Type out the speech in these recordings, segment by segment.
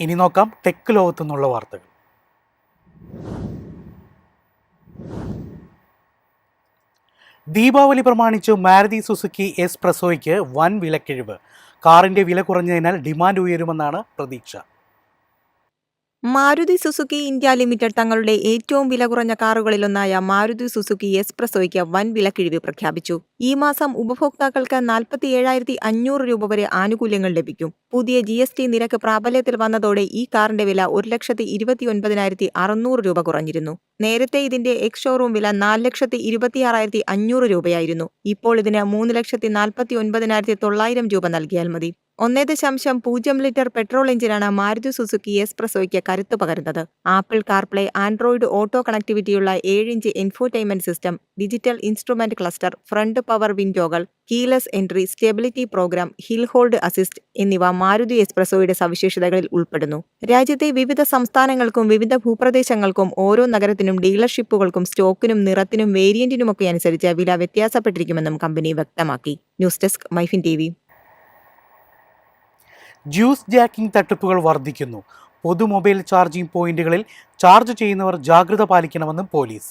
ഇനി നോക്കാം ടെക് ലോകത്തു നിന്നുള്ള വാർത്തകൾ. ദീപാവലി പ്രമാണിച്ച് മാരുതി സുസുക്കി എസ് പ്രസോയ്ക്ക് വൻ വിലക്കിഴിവ്. കാറിന്റെ വില കുറഞ്ഞതിനാൽ ഡിമാൻഡ് ഉയരുമെന്നാണ് പ്രതീക്ഷ. മാരുതി സുസുക്കി ഇന്ത്യ ലിമിറ്റഡ് തങ്ങളുടെ ഏറ്റവും വില കുറഞ്ഞ കാറുകളിലൊന്നായ മാരുതി സുസുക്കി എക്സ്പ്രസോയ്ക്ക് വൻ വിലക്കിഴിവ് പ്രഖ്യാപിച്ചു. ഈ മാസം ഉപഭോക്താക്കൾക്ക് നാൽപ്പത്തി ഏഴായിരത്തി അഞ്ഞൂറ് രൂപ വരെ ആനുകൂല്യങ്ങൾ ലഭിക്കും. പുതിയ ജി എസ് ടി നിരക്ക് പ്രാബല്യത്തിൽ വന്നതോടെ ഈ കാറിന്റെ വില ഒരു ലക്ഷത്തി ഇരുപത്തി ഒൻപതിനായിരത്തി അറുന്നൂറ് രൂപ കുറഞ്ഞിരുന്നു. നേരത്തെ ഇതിന്റെ എക്സ് ഷോറൂം വില നാല് ലക്ഷത്തി ഇരുപത്തിയാറായിരത്തി അഞ്ഞൂറ് രൂപയായിരുന്നു. ഇപ്പോൾ ഇതിന് മൂന്ന് ലക്ഷത്തി നാൽപ്പത്തി ഒൻപതിനായിരത്തി തൊള്ളായിരം രൂപ നൽകിയാൽ മതി. ഒന്നേ ദശാംശം പൂജ്യം ലിറ്റർ പെട്രോൾ എഞ്ചിനാണ് മാരുതി സുസുക്കി എക്സ്പ്രസോയ്ക്ക് കരുത്ത് പകരുന്നത്. ആപ്പിൾ കാർപ്ലേ ആൻഡ്രോയിഡ് ഓട്ടോ കണക്ടിവിറ്റിയുള്ള ഏഴ് inch infotainment system digital instrument cluster front power വിൻഡോകൾ keyless entry stability program hill hold assist എന്നിവ മാരുതി എക്സ്പ്രസോയുടെ സവിശേഷതകളിൽ ഉൾപ്പെടുന്നു. രാജ്യത്തെ വിവിധ സംസ്ഥാനങ്ങൾക്കും വിവിധ ഭൂപ്രദേശങ്ങൾക്കും ഓരോ നഗരത്തിനും ഡീലർഷിപ്പുകൾക്കും സ്റ്റോക്കിനും നിറത്തിനും വേരിയന്റിനുമൊക്കെ അനുസരിച്ച് വില വ്യത്യാസപ്പെട്ടിരിക്കുമെന്നും കമ്പനി വ്യക്തമാക്കി. News desk MyFin T juice jacking തട്ടിപ്പുകൾ വർദ്ധിക്കുന്നു. പൊതു മൊബൈൽ ചാർജിംഗ് പോയിന്റുകളിൽ ചാർജ് ചെയ്യുന്നവർ ജാഗ്രത പാലിക്കണമെന്ന് പോലീസ്.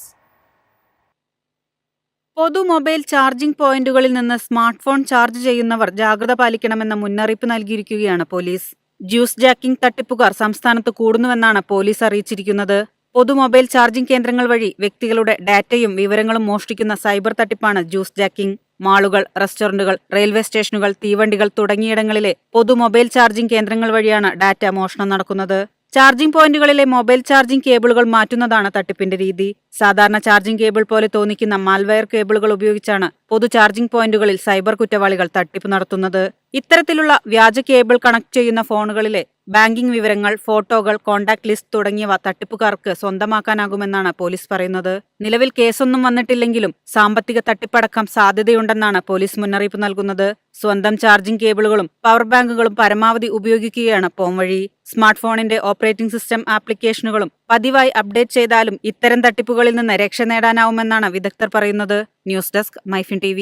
പൊതു മൊബൈൽ ചാർജിംഗ് പോയിന്റുകളിൽ നിന്ന് സ്മാർട്ട് ഫോൺ ചാർജ് ചെയ്യുന്നവർ ജാഗ്രത പാലിക്കണമെന്ന മുന്നറിയിപ്പ് നൽകിയിരിക്കുകയാണ് പോലീസ്. ജ്യൂസ് ജാക്കിംഗ് തട്ടിപ്പുകാർ സംസ്ഥാനത്ത് കൂടുന്നുവെന്നാണ് പോലീസ് അറിയിച്ചിരിക്കുന്നത്. പൊതു മൊബൈൽ ചാർജിംഗ് കേന്ദ്രങ്ങൾ വഴി വ്യക്തികളുടെ ഡാറ്റയും വിവരങ്ങളും മോഷ്ടിക്കുന്ന സൈബർ തട്ടിപ്പാണ് ജ്യൂസ് ജാക്കിംഗ്. മാളുകൾ റെസ്റ്റോറന്റുകൾ റെയിൽവേ സ്റ്റേഷനുകൾ തീവണ്ടികൾ തുടങ്ങിയിടങ്ങളിലെ പൊതു മൊബൈൽ ചാർജിംഗ് കേന്ദ്രങ്ങൾ വഴിയാണ് ഡാറ്റ മോഷണം നടക്കുന്നത്. ചാർജിംഗ് പോയിന്റുകളിലെ മൊബൈൽ ചാർജിംഗ് കേബിളുകൾ മാറ്റുന്നതാണ് തട്ടിപ്പിന്റെ രീതി. സാധാരണ ചാർജിംഗ് കേബിൾ പോലെ തോന്നിക്കുന്ന മാൽവെയർ കേബിളുകൾ ഉപയോഗിച്ചാണ് പൊതു ചാർജിംഗ് പോയിന്റുകളിൽ സൈബർ കുറ്റവാളികൾ തട്ടിപ്പ് നടത്തുന്നത്. ഇത്തരത്തിലുള്ള വ്യാജ കേബിൾ കണക്ട് ചെയ്യുന്ന ഫോണുകളിലെ ബാങ്കിംഗ് വിവരങ്ങൾ ഫോട്ടോകൾ കോൺടാക്ട് ലിസ്റ്റ് തുടങ്ങിയവ തട്ടിപ്പുകാർക്ക് സ്വന്തമാക്കാനാകുമെന്നാണ് പോലീസ് പറയുന്നത്. നിലവിൽ കേസൊന്നും വന്നിട്ടില്ലെങ്കിലും സാമ്പത്തിക തട്ടിപ്പടക്കം സാധ്യതയുണ്ടെന്നാണ് പോലീസ് മുന്നറിയിപ്പ് നൽകുന്നത്. സ്വന്തം ചാർജിംഗ് കേബിളുകളും പവർ ബാങ്കുകളും പരമാവധി ഉപയോഗിക്കുകയാണ് പോം വഴി. സ്മാർട്ട് ഫോണിന്റെ ഓപ്പറേറ്റിംഗ് സിസ്റ്റം ആപ്ലിക്കേഷനുകളും പതിവായി അപ്ഡേറ്റ് ചെയ്താലും ഇത്തരം തട്ടിപ്പുകളിൽ നിന്ന് രക്ഷ നേടാനാവുമെന്നാണ് വിദഗ്ധർ പറയുന്നത്. ന്യൂസ് ഡെസ്ക് മൈഫിൻ ടി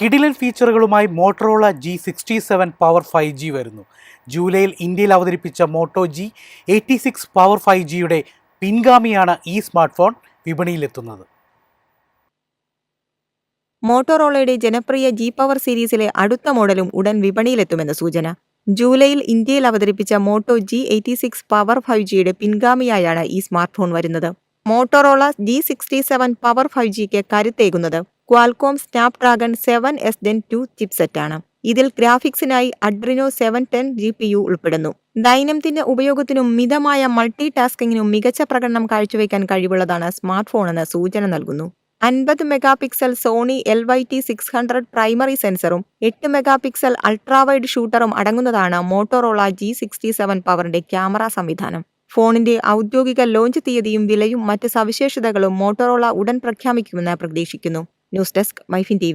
കിടിലൻ ഫീച്ചറുകളുമായി Motorola G sixty seven power five G വരുന്നു. ജൂലൈയിൽ ഇന്ത്യയിൽ അവതരിപ്പിച്ച Moto G eighty six power five ജിയുടെ പിൻഗാമിയാണ് ഈ സ്മാർട്ട് ഫോൺ വിപണിയിലെത്തുന്നത്. മോട്ടോറോളയുടെ ജനപ്രിയ ജി പവർ സീരീസിലെ അടുത്ത മോഡലും ഉടൻ വിപണിയിലെത്തുമെന്ന് സൂചന. ജൂലൈയിൽ ഇന്ത്യയിൽ അവതരിപ്പിച്ച Moto G eighty six power five ജിയുടെ പിൻഗാമിയായാണ് ഈ സ്മാർട്ട് ഫോൺ വരുന്നത് Motorola G sixty seven power five ജിക്ക് കരുത്തേകുന്നത്. Qualcomm Snapdragon seven S gen two ചിപ്സെറ്റാണ് ഇതിൽ ഗ്രാഫിക്സിനായി Adreno seven ten G P U ഉൾപ്പെടുന്നു. ദൈനംദിന ഉപയോഗത്തിനും മിതമായ മൾട്ടി ടാസ്കിങ്ങിനും മികച്ച പ്രകടനം കാഴ്ചവെക്കാൻ കഴിവുള്ളതാണ് സ്മാർട്ട് ഫോണെന്ന് സൂചന നൽകുന്നു. അൻപത് mega pixel Sony L Y T six hundred primary സെൻസറും എട്ട് മെഗാ പിക്സൽ അൾട്രാവൈഡ് ഷൂട്ടറും അടങ്ങുന്നതാണ് മോട്ടോറോള ജി സിക്സ്റ്റി സെവൻ പവറിന്റെ ക്യാമറ സംവിധാനം. ഫോണിന്റെ ഔദ്യോഗിക ലോഞ്ച് തീയതിയും വിലയും മറ്റ് സവിശേഷതകളും മോട്ടോറോള ഉടൻ പ്രഖ്യാപിക്കുമെന്ന് പ്രതീക്ഷിക്കുന്നു. News desk MyFin T